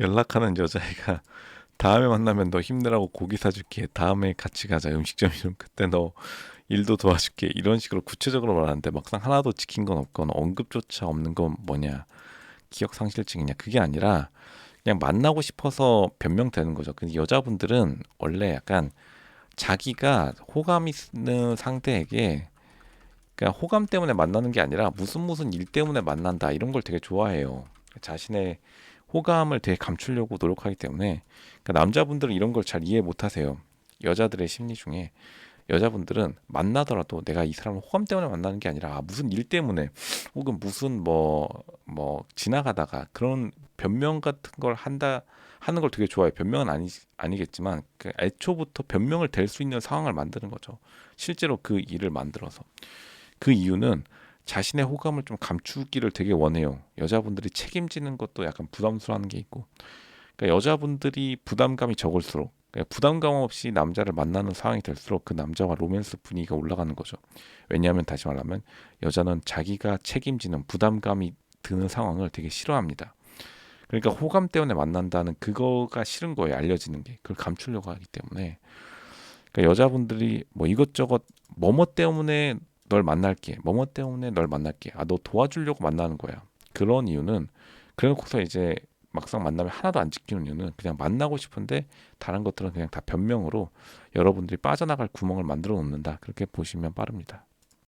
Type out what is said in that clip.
연락하는 여자애가 다음에 만나면 너 힘내라고 고기 사줄게. 다음에 같이 가자. 음식점 이름 그때 너 일도 도와줄게. 이런 식으로 구체적으로 말하는데 막상 하나도 지킨 건 없거나 언급조차 없는 건 뭐냐. 기억 상실증이냐. 그게 아니라 그냥 만나고 싶어서 변명되는 거죠. 근데 여자분들은 원래 약간 자기가 호감 있는 상대에게 그러니까 호감 때문에 만나는 게 아니라 무슨 무슨 일 때문에 만난다 이런 걸 되게 좋아해요. 자신의 호감을 되게 감추려고 노력하기 때문에 그러니까 남자분들은 이런 걸 잘 이해 못 하세요. 여자들의 심리 중에 여자분들은 만나더라도 내가 이 사람을 호감 때문에 만나는 게 아니라 아, 무슨 일 때문에 혹은 무슨 뭐뭐 지나가다가 그런 변명 같은 걸 한다 하는 걸 되게 좋아해요. 변명은 아니 아니겠지만 그 애초부터 변명을 댈 수 있는 상황을 만드는 거죠. 실제로 그 일을 만들어서 그 이유는 자신의 호감을 좀 감추기를 되게 원해요. 여자분들이 책임지는 것도 약간 부담스러워하는 게 있고, 그러니까 여자분들이 부담감이 적을수록 그러니까 부담감 없이 남자를 만나는 상황이 될수록 그 남자와 로맨스 분위기가 올라가는 거죠. 왜냐하면 다시 말하면 여자는 자기가 책임지는 부담감이 드는 상황을 되게 싫어합니다. 그러니까 호감 때문에 만난다는 그거가 싫은 거예요. 알려지는 게 그걸 감추려고 하기 때문에 그러니까 여자분들이 뭐 이것저것 뭐뭐 때문에 널 만날게. 뭐뭐 때문에 널 만날게. 아, 너 도와주려고 만나는 거야. 그런 이유는 그래놓고서 이제 막상 만나면 하나도 안 지키는 이유는 그냥 만나고 싶은데 다른 것들은 그냥 다 변명으로 여러분들이 빠져나갈 구멍을 만들어 놓는다. 그렇게 보시면 빠릅니다.